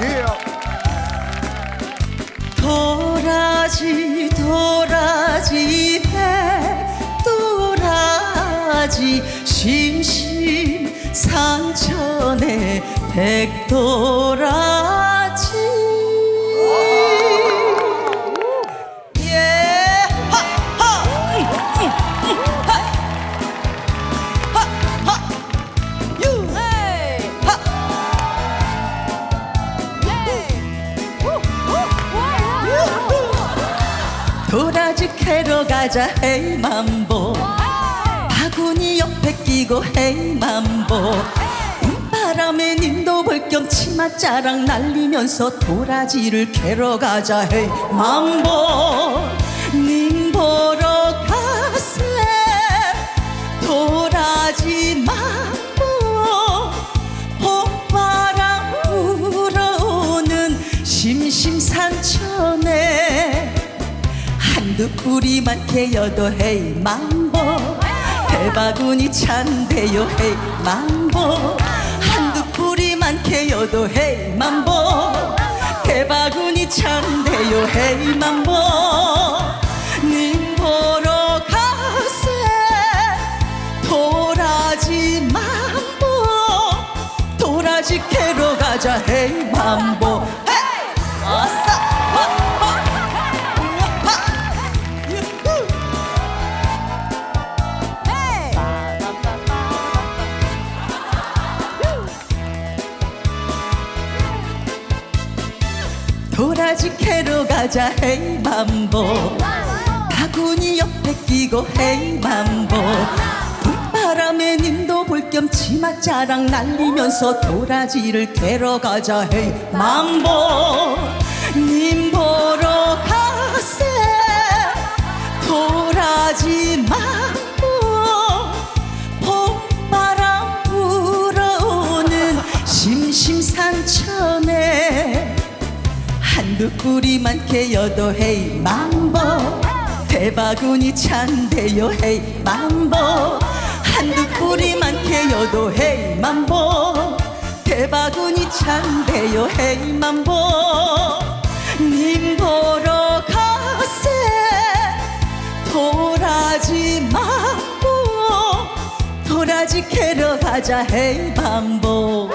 예. 도라지 도라지 백도라지 심심 산천에 백도라 도라지 캐러 가자 헤이 맘보. 바구니 옆에 끼고 헤이 맘보. 바람에 님도 볼겸 치맛자랑 날리면서 도라지를 캐러 가자 헤이 맘보. 님 보러 가세. 도라지 mambo 봄바람 불어오는 심심산천에 뿌리만 캐여도 헤이 망보 대바구니 찬대요 헤이 망보 한두 뿌리만 캐여도 헤이 망보 대바구니 찬대요 헤이 망보 님 보러 가세. 도라지 mambo 도라지 캐러 가자 헤이 헤 도라지 캐러 가자 헤이 맘보. 바구니 옆에 끼고 헤이 맘보. 바람에 님도 볼 겸 치맛자랑 날리면서 도라지를 캐러 가자 헤이 맘보. 님보 한두 뿌리만 캐여도 헤이 mambo 대바구니 찬대요 헤이 mambo 한두 뿌리만 캐여도 헤이 mambo 대바구니 찬대요 헤이 mambo 님 보러 가세 도라지 mambo 도라지 캐러 가자. 헤이 mambo